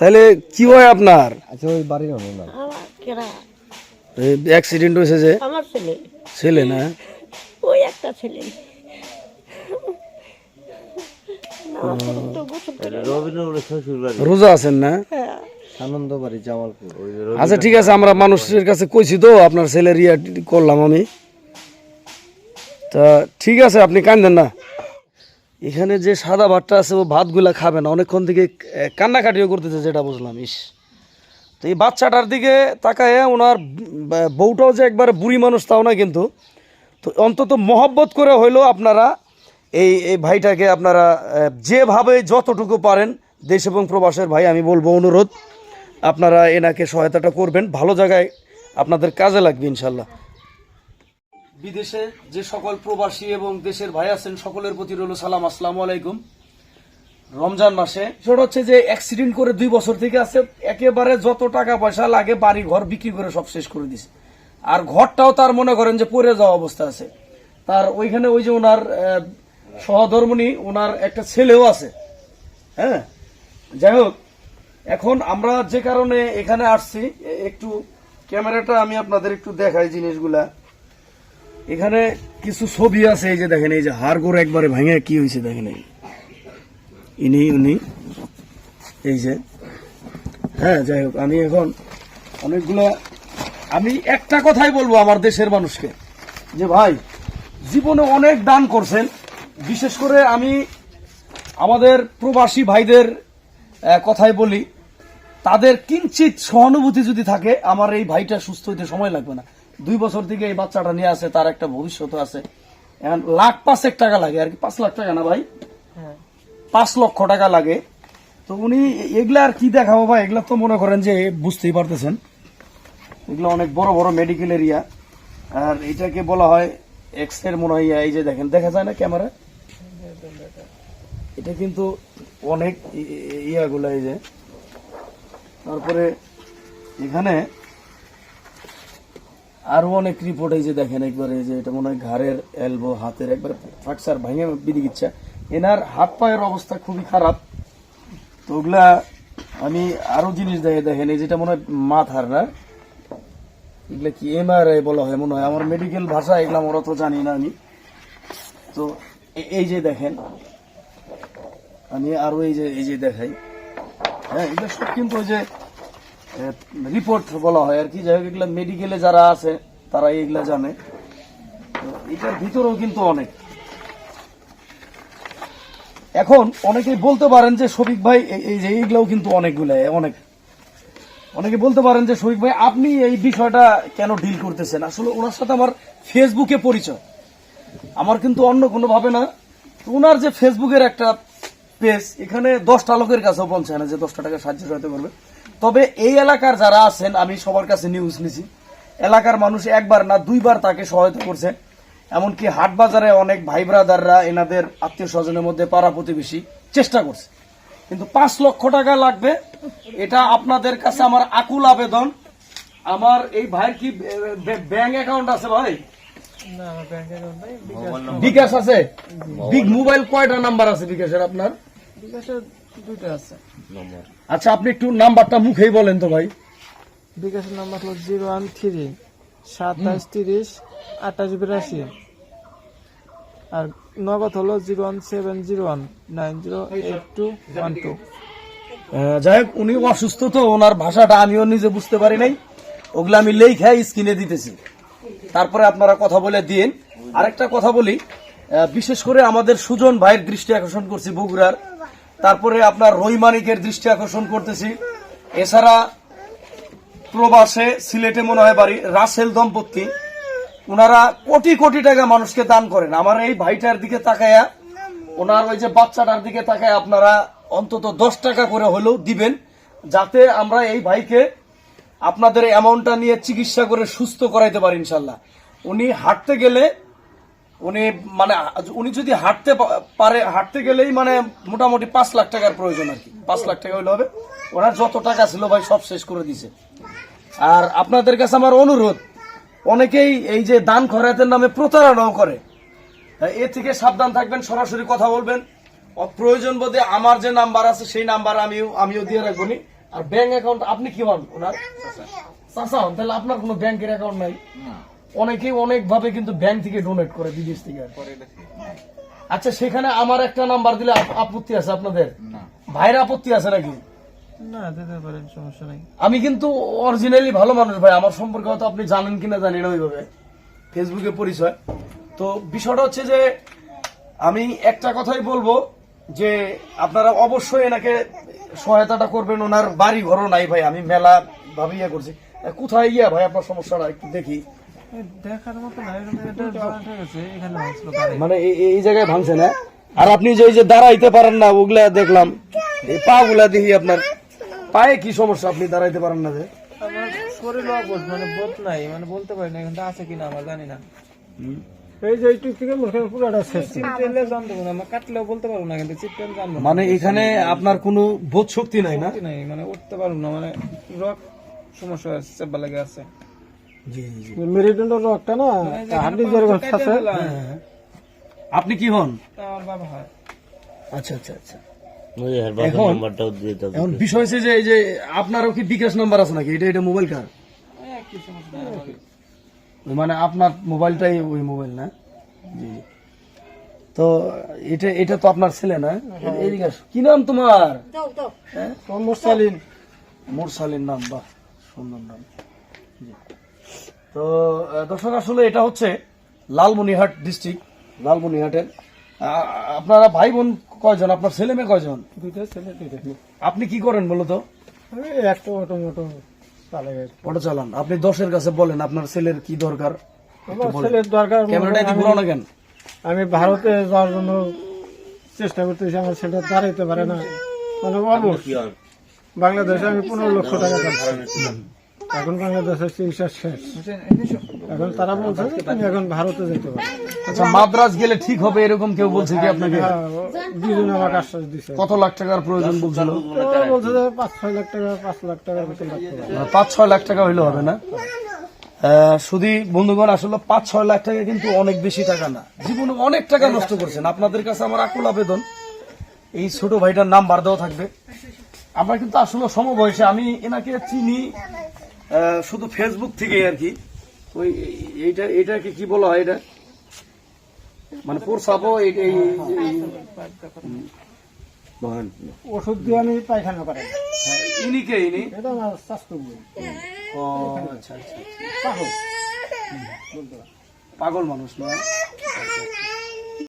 তাহলে কি হয় আপনার? আচ্ছা ওই বাড়ির হলো না আমার কেরা? অ্যাক্সিডেন্ট হয়েছে যে? আমার ছেলে। ছেলে না? ওই একটা ছেলে। রোজা আছেন না? হ্যাঁ, আনন্দ বাড়ি জামালপুর আচ্ছা ঠিক আছে আমরা মানুষের কাছে কইছি তো আপনার ছেলের ইয়া করলাম আমি। তা ঠিক আছে আপনি কান্দেন না। এখানে যে সাদা ভাতটা আছে, ও ভাতগুলা খাবে না। অনেকক্ষণ থেকে কান্নাকাটিও করতেছে, যেটা বুঝলাম, ইস। তো এই বাচ্চাটার দিকে তাকায় ওনার বউটাও যে একবারে বুড়ি মানুষ, তাও না কিন্তু। তো অন্তত মহব্বত করে হইলেও আপনারা এই এই ভাইটাকে আপনারা যেভাবে যতটুকু পারেন, দেশ এবং প্রবাসের ভাই, আমি বলব অনুরোধ, আপনারা এনাকে সহায়তাটা করবেন। ভালো জায়গায় আপনাদের কাজে লাগবে, ইনশাল্লাহ। বিদেশে যে সকল প্রবাসী এবং দেশের ভাই আছেন, সকলের প্রতি রইল সালাম। আসসালাম আলাইকুম। রমজান মাসে সেটা হচ্ছে যে অ্যাক্সিডেন্ট করে দুই বছর থেকে আছে, একেবারে যত টাকা পয়সা লাগে বাড়ি ঘর বিক্রি করে সব শেষ করে দিছে। আর ঘরটাও তার মনে করেন যে পড়ে যাওয়া অবস্থা আছে। তার ওইখানে ওই যে ওনার সহধর্মণী ওনার একটা ছেলেও আছে। হ্যাঁ? যাই হোক, এখন আমরা যে কারণে এখানে আসছি একটু ক্যামেরাটা আমি আপনাদের একটু দেখাই জিনিসগুলা। এখানে কিছু ছবি আছে, এই যে দেখেন, এই যে হাড় করে একবারে ভেঙে, কি হয়েছে দেখেন এই? ইনি, উনি, এই যে। হ্যাঁ যাই হোক, আমি এখন অনেকগুলো, আমি একটা কথাই বলব আমার দেশের মানুষকে, যে ভাই, জীবনে অনেক দান করছেন, বিশেষ করে আমি আমাদের প্রবাসী ভাইদের কথাই বলি, তাদের কিঞ্চিত সহানুভূতি যদি থাকে, আমার এই ভাইটা সুস্থ হইতে সময় লাগবে না। দুই বছর থেকে এই বাচ্চাটা নিয়ে আসে তার একটা ভবিষ্যৎ আছে। এখন লাখ পাঁচেক টাকা লাগে আর কি পাঁচ লাখ টাকা না ভাই? হ্যাঁ। পাঁচ লক্ষ টাকা লাগে। তো উনি এগুলা আর কি দেখাবো ভাই? এগুলা তো মনে করেন যে বুঝতেই পারতেছেন। এগুলো অনেক বড় বড় মেডিকেল এরিয়া আর এটাকে বলা হয় এক্সের মনে হয় এই যে দেখেন দেখা যায় না ক্যামেরা? এটা কিন্তু অনেক ই- ই- এই যে। তারপরে এখানে আরও অনেক রিপোর্ট এই যে দেখেন, একবারে যে এটা মনে হয় ঘাড়ের এলবো হাতের একবার ফ্র্যাকচার ভাঙে বিদি ইচ্ছা এনার হাত পায়ের অবস্থা খুবই খারাপ। তো ওগুলা আমি আরও জিনিস দেখে, দেখেন, এই যেটা মনে হয় মাথার না, এগুলা কি এমআরআই বলা হয় মনে হয়। আমার মেডিকেল ভাষা এগুলা আমরা তো জানি না আমি। তো এই যে দেখেন, আমি আরও এই যে এই যে দেখাই। হ্যাঁ এগুলো সব কিন্তু ওই যে রিপোর্ট বলা হয় আর কি। যাই হোক, এগুলো মেডিকেলে যারা আছে, তারা এগুলা জানে। এটার ভিতরেও কিন্তু অনেক। এখন অনেকেই বলতে পারেন যে, শফিক ভাই এই- যে এইগুলাও কিন্তু অনেকগুলো অনেক। অনেকে বলতে পারেন যে, শফিক ভাই, আপনি এই বিষয়টা কেন ডিল করতেছেন? আসলে ওনার সাথে আমার ফেসবুকে পরিচয়। আমার কিন্তু অন্য কোনো ভাবে না। ওনার যে ফেসবুকের একটা পেজ এখানে দশটা লোকের কাছেও পৌঁছায় না যে দশটা টাকা সাহায্য সহায়তা করবে। তবে এই এলাকার যারা আছেন আমি সবার কাছে নিউজ নিছি। এলাকার মানুষ একবার না দুইবার তাকে সহায়তা করছে। এমনকি হাট বাজারে অনেক ভাই ব্রাদাররা এনাদের আত্মীয় স্বজনের মধ্যে পাড়া প্রতিবেশী চেষ্টা করছে। কিন্তু পাঁচ লক্ষ টাকা লাগবে এটা আপনাদের কাছে আমার আকুল আবেদন। আমার এই ভাইয়ের কি ব্যাংক অ্যাকাউন্ট আছে ভাই? বিকাশ। আছে? বিগ মোবাইল কয়টা নাম্বার আছে বিকাশের আপনার? বিকাশের দুইটা আছে। আচ্ছা আপনি একটু নাম্বারটা মুখেই বলেন তো ভাই। বিকাশের নাম্বার হলো জিরো ওয়ান থ্রি সাতাশ তিরিশ আঠাশ বিরাশি। আর নগদ হলো zero one seven zero one nine zero eight two one two. যাই হোক উনি অসুস্থ তো ওনার ভাষাটা আমিও নিজে বুঝতে পারি নাই। ওগুলো আমি লেখা স্ক্রিনে দিতেছি। তারপরে আপনারা কথা বলে দিন আরেকটা কথা বলি বিশেষ করে আমাদের সুজন ভাইয়ের দৃষ্টি আকর্ষণ করছি বগুড়ার। তারপরে আপনার রহিমানিকের দৃষ্টি আকর্ষণ করতেছি। এছাড়া প্রবাসে সিলেটে মনে হয় বাড়ি রাসেল দম্পতি। ওনারা কোটি কোটি টাকা মানুষকে দান করেন। আমার এই ভাইটার দিকে তাকায়া, ওনার ওই যে বাচ্চাটার দিকে তাকায় আপনারা অন্তত দশ টাকা করে হলেও দিবেন, যাতে আমরা এই ভাইকে আপনাদের অ্যামাউন্টটা নিয়ে চিকিৎসা করে সুস্থ করাইতে পারি ইনশাল্লাহ। উনি হাঁটতে গেলে উনি মানে উনি যদি হাঁটতে পারে হাঁটতে গেলেই মানে মোটামুটি পাঁচ লাখ টাকার প্রয়োজন আর কি। পাঁচ লাখ টাকা হইলে হবে। ওনার যত টাকা ছিল ভাই সব শেষ করে দিছে। আর আপনাদের কাছে আমার অনুরোধ অনেকেই এই যে দান খরাতের নামে প্রতারণাও করে। এ থেকে সাবধান থাকবেন সরাসরি কথা বলবেন। প্রয়োজন বোধে আমার যে নাম্বার আছে সেই নাম্বার আমিও আমিও দিয়ে রাখব নি। আর ব্যাংক অ্যাকাউন্ট আপনি কি হন ওনার? চাচা। হন তাহলে আপনার কোনো ব্যাংকের অ্যাকাউন্ট নাই? অনেকেই অনেক ভাবে কিন্তু ব্যাংক থেকে ডোনেট করে বিদেশ থেকে আচ্ছা সেখানে আমার একটা নাম্বার দিলে আপত্তি আছে আপনাদের? ভাইয়ের আপত্তি আছে নাকি? না দিতে পারেন সমস্যা নাই। আমি কিন্তু অরিজিনালি ভালো মানুষ ভাই আমার সম্পর্কে হয়তো আপনি জানেন কিনা জানি না ওইভাবে। ফেসবুকে পরিচয়। তো বিষয়টা হচ্ছে যে আমি একটা কথাই বলব যে আপনারা অবশ্যই এনাকে সহায়তাটা করবেন ওনার বাড়ি ঘরও নাই ভাই আমি মেলা ভাবে ইয়ে করছি। কোথায় ইয়া ভাই আপনার সমস্যাটা একটু দেখি। দেখার মতো না এখানে মানে এই- জায়গায় ভাঙছে না? আর আপনি যে এই যে দাঁড়াইতে পারেন না ওগুলা দেখলাম। এই পা গুলা দেখি আপনার পায়ে কি সমস্যা? আপনি দাঁড়াইতে পারেন না যে। শরীর অবশ মানে বোধ নাই মানে বলতে পারি না এখানটা আছে কিনা আমার জানি মানে এখানে আপনার কোনো বোধ শক্তি নাই না? নাই মানে উঠতে পারব না মানে রক সমস্যা আছে চেপা লেগে আছে। জি জি রক্তটা না হাড্ডি যেরকম আছে আপনি কি হন? হয়। আচ্ছা আচ্ছা আচ্ছা। এখন- বিষয় হচ্ছে যে এই যে আপনারও কি বিকাশ নাম্বার আছে নাকি? এটা এটা মোবাইল কার। ওই মানে আপনার মোবাইলটাই ওই মোবাইল না? জি জি। তো এটা এটা তো আপনার ছেলে না? এদিকে কি নাম তোমার? মোরসালিন মোরসালিন নাম বাহ সুন্দর নাম। জি। তো দর্শক আসলে এটা হচ্ছে লালমনিহাট ডিস্ট্রিক্ট লালমনিহাটের আপনারা ভাই বোন কয়জন? আপনার ছেলে মেয়ে কয়জন? দুইটা ছেলে দুইটা আপনি কি করেন বলতো একটা অটো মোটো চালাই অটো চালান। আপনি দশের কাছে বলেন আপনার ছেলের কি দরকার? ছেলের দরকার ক্যামেরাটা একটু কেন? আমি ভারতে যাওয়ার জন্য চেষ্টা করতেছি আমার ছেলে দাঁড়াইতে পারে না। মানে? বাংলাদেশে আমি পনেরো লক্ষ টাকা এখন বাংলাদেশের চিকিৎসা শেষ। এখন তারা বলছে যে তুমি এখন ভারতে যেতে পারো। আচ্ছা মাদ্রাজ গেলে ঠিক হবে এরকম কেউ বলছে কি আপনাকে? হ্যাঁ, দুজন আমাকে আশ্বাস দিছে। কত লাখ টাকার প্রয়োজন বলছিল? বলছে যে পাঁচ ছয় লাখ টাকা পাঁচ লাখ টাকার পাঁচ ছয় লাখ টাকা হইলে হবে না। শুধু বন্ধুগণ আসলে পাঁচ ছয় লাখ টাকা কিন্তু অনেক বেশি টাকা না। জীবনে অনেক টাকা নষ্ট করছেন। আপনাদের কাছে আমার আকুল আবেদন। এই ছোট ভাইটার নাম বার দেওয়া থাকবে। আমরা কিন্তু আসলে সমবয়সে। আমি এনাকে চিনি। শুধু ফেসবুক থেকে আর কি। ওই এইটা এটাকে কি বলা হয় এটা? মানে পোরসাপও এই ওষুধ দিয়ে আমি পায়খানা করেন হ্যাঁ, ইনি কে ইনি? এটা আমার স্বাস্থ্য ও আচ্ছা আচ্ছা আচ্ছা। পাগল। পাগল মানুষ নয়